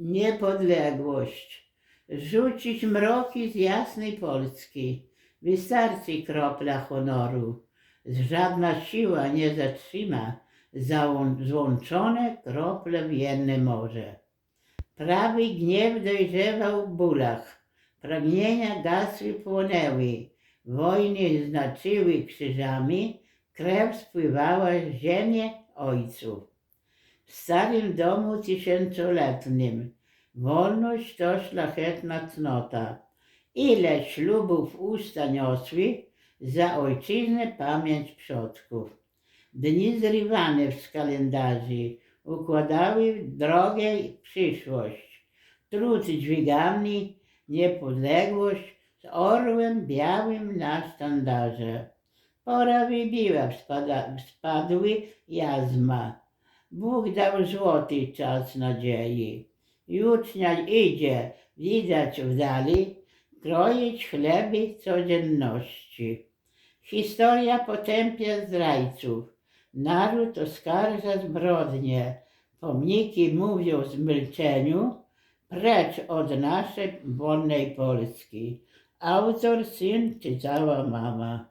niepodległość, rzucić mroki z jasnej Polski. Wystarczy kropla honoru. Żadna siła nie zatrzyma złączone krople w jedne morze. Prawy gniew dojrzewał w bólach, pragnienia gasły płonęły, wojny znaczyły krzyżami, krew spływała z ziemię ojców. W starym domu tysiącoletnim wolność to szlachetna cnota. Ile ślubów usta niosły za ojczyznę pamięć przodków. Dni zrywane z kalendarzy układały w drogę przyszłość. Trud dźwigany, niepodległość z orłem białym na sztandarze. Pora wybiła, spada, spadły jazma. Bóg dał złoty czas nadziei. Jucznia idzie, widać w dali, kroić chleby codzienności. Historia potępia zdrajców. Naród oskarża zbrodnie. Pomniki mówią z milczeniu, precz od naszej wolnej Polski. Autor, syn czy cała mama.